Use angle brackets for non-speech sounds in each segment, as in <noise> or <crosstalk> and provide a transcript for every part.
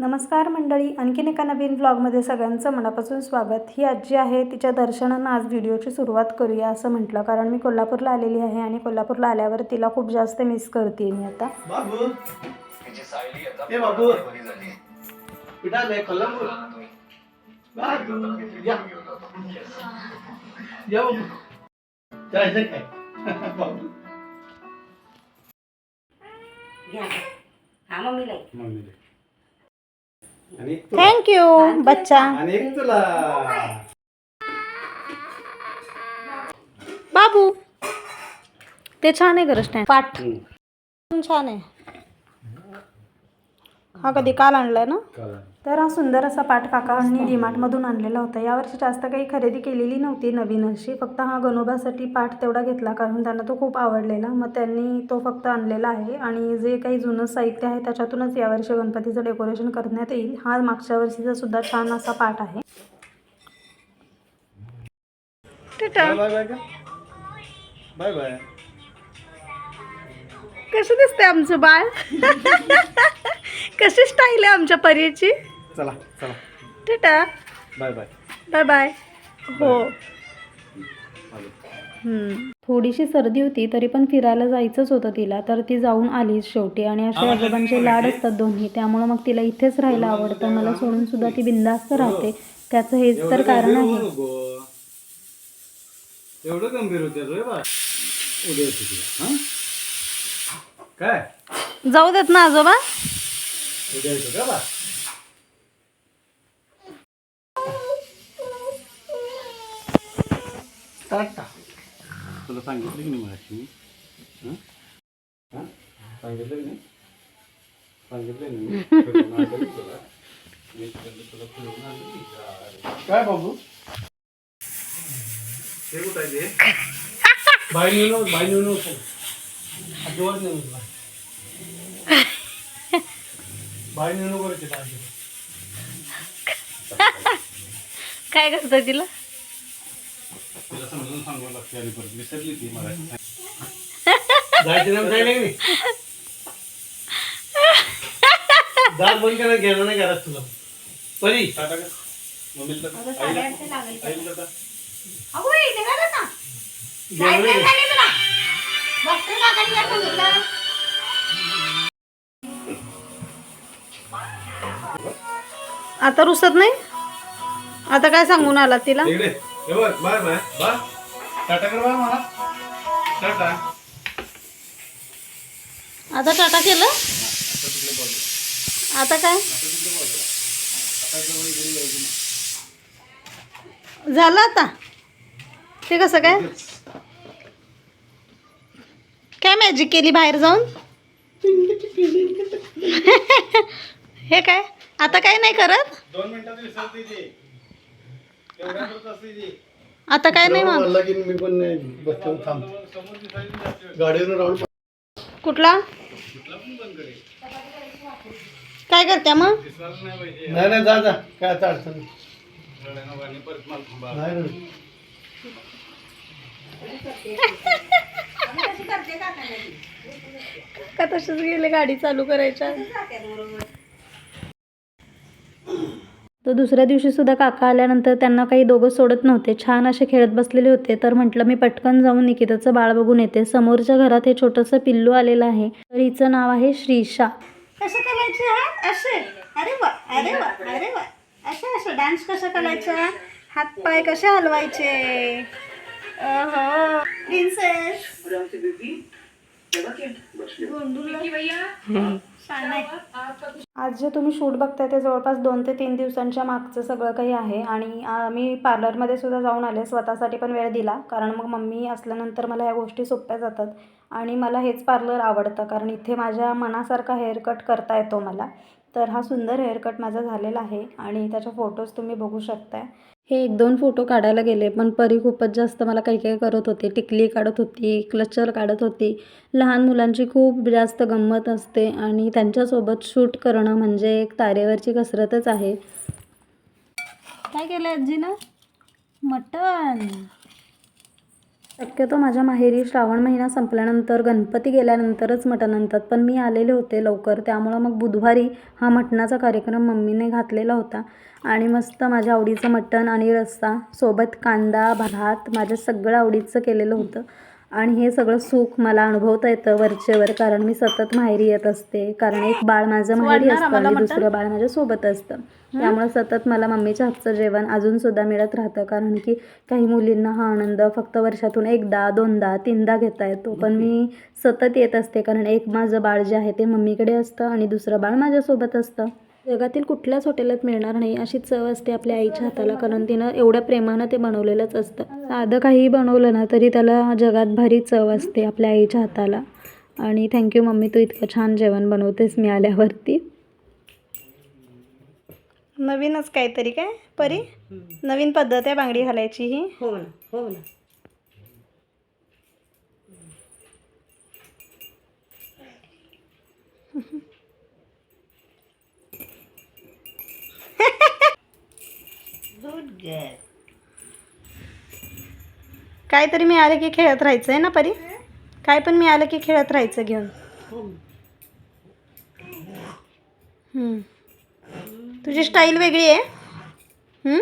नमस्कार मंडळी आणखीन एका नवीन ब्लॉगमध्ये सगळ्यांचं मनापासून स्वागत. ही आजी आहे तिच्या दर्शनानं आज व्हिडिओची सुरुवात करूया असं म्हटलं. कारण मी कोल्हापूरला आलेली आहे आणि कोल्हापूरला आल्यावर तिला खूप जास्त मिस करते मी आता. हा. <laughs> मम्मीले. आणि एक तुला. थँक्यू बच्चा. आणि एक तुला. बाबू ते छान आहे खरं स्टँड पाठ. हम्म. छान आहे. हा कधी काल आणलाय ना. तर हा सुंदर असा पाठ काकांनी डीमार्टमधून आणलेला होता. यावर्षी जास्त काही खरेदी केलेली नव्हती नवीन अशी. फक्त हा गणोबासाठी पाठ तेवढा घेतला कारण त्यांना तो खूप आवडलेला. मग त्यांनी तो फक्त आणलेला आहे आणि जे काही जुनं साहित्य आहे त्याच्यातूनच यावर्षी गणपतीचं डेकोरेशन करण्यात येईल. हा मागच्या वर्षीचा सुद्धा छान असा पाठ आहे. बाय बाय बाय का? Bye bye. कसं दिसतंय आमचं बाळ? <laughs> कशी स्टाईल आहे आमच्या परीची? चला चला. Theta. Bye bye. Bye bye हो. थोडीशी सर्दी होती तरी पण फिरायला जायचंच होतं तिला. तर ती जाऊन आलीच शेवटी. आणि असे आजोबांचे लाड असतात दोन्ही. त्यामुळं मग तिला इथेच राहायला आवडतं. मला सोडून सुद्धा ती बिंदास्त राहते. त्याचं हेच तर कारण आहे. एवढं गंभीर होते हा? काय? जाऊ देत ना आजोबा. उद्या येतो का बा टाटा तुला सांगितलं की नाही मगाशी मी हं? हं? सांगितलं की नाही सांगितलं ना मी फिरवून आणलं की तुला मी इकडनं तुला फिरवून आणलं काय करतं तिला? दात बंद करा घेणार नाही घरात तुला. परी. टाटा का? मम्मीला आता रुसत नाही? आता काय सांगून आला तिला? हे आता टाटा केलं? आता काय? झालं आता? ते कसं काय? काय मॅजिक केली बाहेर जाऊन? <laughs> हे काय? आता काय नाही करत? दोन मिनिटात विसरते ती. तेवढ्या करत असते ती. आता काय नाही मग? की मी पण बसतो थांबतो समोर दिसायला जाते गाडीवर राहून कुठला? कुठला पण बंद करेल काय करत्या मग? दिसणार नाही पाहिजे. नाही नाही जा जा. काय आता अडचण नाही. रडायला वाणी परत मला थांबा. नाही रडू. का तसेच गेले गाडी चालू करायच्या? तर दुसऱ्या दिवशी सुद्धा काका आल्यानंतर त्यांना काही दोघं सोडत नव्हते. छान असे खेळत बसलेले होते. तर म्हटलं मी पटकन जाऊन निकिताचं बाळ बघून येते. समोरच्या घरात हे छोटंसं पिल्लू आलेलं आहे. तर हिचं नाव आहे श्रीशा कसं करायचं असे. अरे वा अरे वा अरे वा. असं असं. डान्स कसं करायचं? हात पाय कसे हलवायचे? प्रिन्सेस आज जे तुम्ही शूट बघताय ते जवळपास दोन ते तीन दिवसांच्या मागचं सगळं काही आहे. आणि मी पार्लरमध्ये सुद्धा जाऊन आले. स्वतःसाठी पण वेळ दिला. कारण मग मम्मी असल्यानंतर मला ह्या गोष्टी सोप्या जातात. आणि मला हेच पार्लर आवडतं. कारण इथे माझ्या मनासारखा हेअरकट करता येतो मला. तर हा सुंदर हेअरकट माझा झालेला आहे. आणि त्याचे फोटोज तुम्ही बघू शकताय. हे एक दोन फोटो काढायला गेले पण परी खूपच जास्त मला काही काही करत होते. टिकली काढत होती क्लचर काढत होती. लहान मुलांची खूप जास्त गंमत असते आणि त्यांच्यासोबत शूट करणं म्हणजे एक तारेवरची कसरतच आहे. काय केलं आजीनं? मटण. शक्यतो माझ्या माहेरी श्रावण महिना संपल्यानंतर गणपती गेल्यानंतरच मटण आणतात. पण मी आलेले होते लवकर. त्यामुळं मग बुधवारी हा मटणाचा कार्यक्रम मम्मीने घातलेला होता. आणि मस्त माझ्या आवडीचं मटण आणि रस्सा सोबत कांदा भात माझ्या सगळं आवडीचं केलेलं होतं. आणि हे सगळं सुख मला अनुभवता येतं वरचेवर कारण मी सतत माहेरी येत असते. कारण एक बाळ माझं माहेरी असतं आणि दुसरं बाळ माझ्या सोबत असतं. त्यामुळे सतत मला मम्मीच्या हातचं जेवण अजूनसुद्धा मिळत राहतं. कारण की काही मुलींना हा आनंद फक्त वर्षातून एकदा दोनदा तीनदा घेता येतो. पण मी सतत येत असते. कारण एक माझं बाळ जे आहे ते मम्मीकडे असतं आणि दुसरं बाळ माझ्यासोबत असतं. जगातील कुठल्याच हॉटेलात मिळणार नाही अशी चव असते आपल्या आईच्या हाताला. कारण तिनं एवढ्या प्रेमानं ते बनवलेलंच असतं. साधं काही बनवलं ना तरी त्याला जगात भारी चव असते आपल्या आईच्या हाताला. आणि थँक्यू मम्मी तू इतकं छान जेवण बनवतेस मी आल्यावरती नवीनच काहीतरी काय? परी? नवीन पद्धत आहे बांगडी घालायची ही. हो ना हो ना. गुड गर्ल काहीतरी मी आलं की खेळत राहायचं आहे ना परी? काय पण मी आलं की खेळत राहायचं घेऊन? तुझी स्टाईल वेगळी आहे हम्म?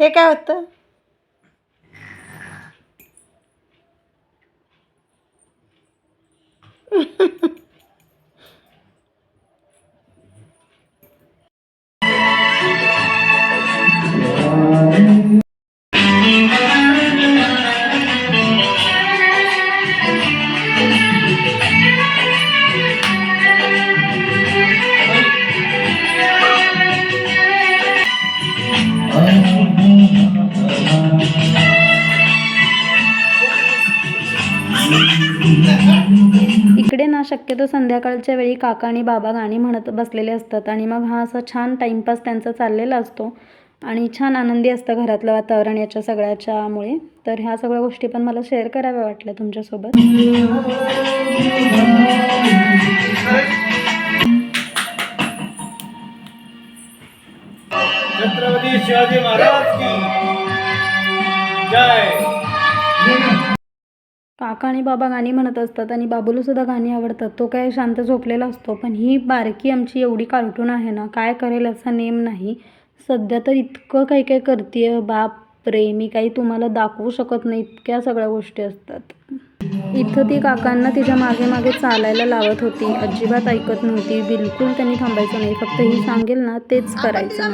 हे काय होत- हे शक्यतो संध्याकाळच्या वेळी काका आणि बाबा गाणी म्हणत बसलेले असतात आणि मग हा असा छान टाईमपास त्यांचा चाललेला असतो. आणि छान आनंदी असतं घरातलं वातावरण याच्या सगळ्याच्यामुळे. तर ह्या सगळ्या गोष्टी पण मला शेअर कराव्या वाटल्या तुमच्यासोबत. काका आणि बाबा गाणी म्हणत असतात आणि बाबूलासुद्धा गाणी आवडतात. तो काय शांत झोपलेला असतो. पण ही बारकी आमची एवढी कार्टून आहे ना काय करेल असा नेम नाही. सध्या तर इतकं काही काही करते बाप रे मी काही तुम्हाला दाखवू शकत नाही इतक्या सगळ्या गोष्टी असतात. इथं ती काकांना तिच्यामागे मागे चालायला लावत होती. अजिबात ऐकत नव्हती. बिलकुल त्यांनी थांबायचं नाही. फक्त ही सांगेल ना तेच करायचं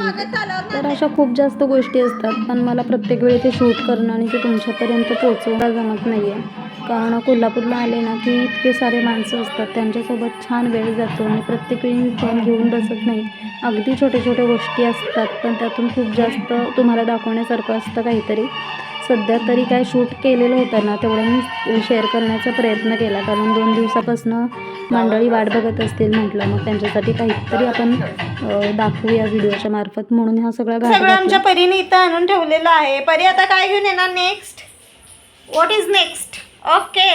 तर अशा खूप जास्त गोष्टी असतात. पण मला प्रत्येक वेळी ते शूट करणं आणि ते तुमच्यापर्यंत पोचवता जमत नाही आहे कारण कोल्हापूरला आले ना की इतके सारे माणसं असतात. त्यांच्यासोबत छान वेळ जातो आणि प्रत्येक वेळी मी फोन घेऊन बसत नाही. अगदी छोट्या छोट्या गोष्टी असतात पण त्यातून खूप जास्त तुम्हाला दाखवण्यासारखं असतं काहीतरी. सध्या तरी काय शूट केलेलं होतं ना तेवढं मी शेअर करण्याचा प्रयत्न केला. कारण दोन दिवसापासून मंडळी वाट बघत असतील म्हटलं मग त्यांच्यासाठी काहीतरी आपण दाखवूया व्हिडिओच्या मार्फत. म्हणून हा सगळा. आमच्या परीने इथं आणून ठेवलेलं आहे. परी आता काय घेऊन येणार next what is next okay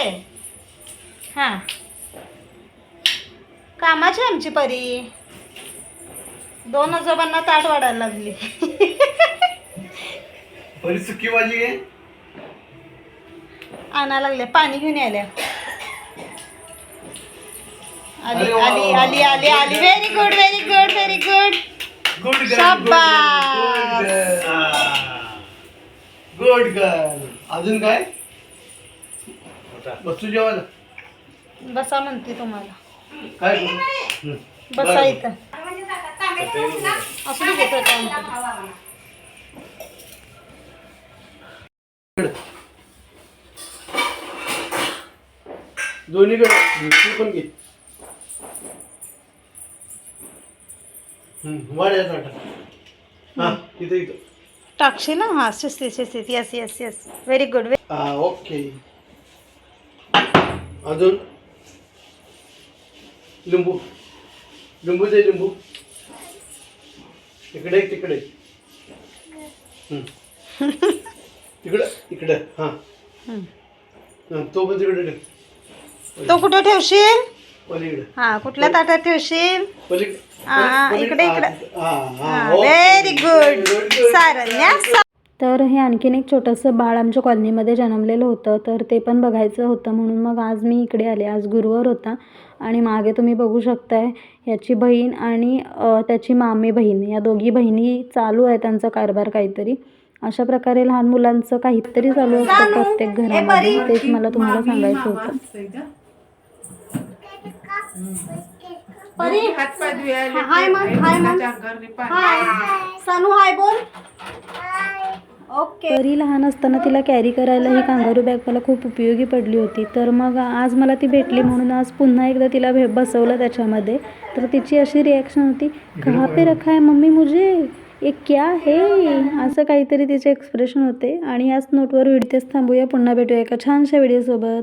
हां. कामाची आमची परी. दोन आजोबांना ताट वाढायला लागली. <laughs> बरी सुकी भाजी आहे. आणा लागले पाणी घेऊन यायला आली आली आली आली आली. Very good very good very good good. Good girl अजून काय? बसू जेवायला. बसा म्हणते तुम्हाला. काय? हं. बसा. इथं. असू दे दोन्हीकडे. तू पण घे. हं, वाढ या ताटात. हा इथं इथं. टाकशील ना? हा शिस्ती शिस्तीत yes yes yes very good हा ओके. अजून? लिंबू. लिंबू दे लिंबू. इकडे तिकडे. हम्म. <laughs> इकडं इकडं. हां. तो पण तिकडे तो कुठे ठेवशील? पलीकडे. हा कुठल्या ताटात ठेवशील? हा. इकडे, इकडे. हां, हां. Very good. सारण्या तर हे आणखीन एक छोटंसं बाळ आमच्या कॉलनीमध्ये जन्मलेलं होतं तर ते पण बघायचं होतं म्हणून मग आज मी इकडे आले. आज गुरुवार होता आणि मागे तुम्ही बघू शकताय ह्याची बहीण आणि त्याची मामी बहीण या दोघी बहिणी चालू आहे त्यांचा कारभार काहीतरी. अशा प्रकारे लहान मुलांचं काहीतरी चालू असतं प्रत्येक घरामध्ये. तेच मला तुम्हाला सांगायचं होतं. परी हाय मग हाय मग. हाय. सानू हाय बोल. ओके. तरी लहान असताना तिला कॅरी करायला ही कांगारू बॅग मला खूप उपयोगी पडली होती. तर मग आज मला ती भेटली म्हणून आज पुन्हा एकदा तिला भे बसवलं त्याच्यामध्ये. तर तिची अशी रिॲक्शन होती कहा पे रखा है मम्मी मुझे? ये क्या है? असं काहीतरी तिचे एक्सप्रेशन होते. आणि याच नोटवर व्हिडिओच थांबूया पुन्हा भेटूया एका छानशा व्हिडिओसोबत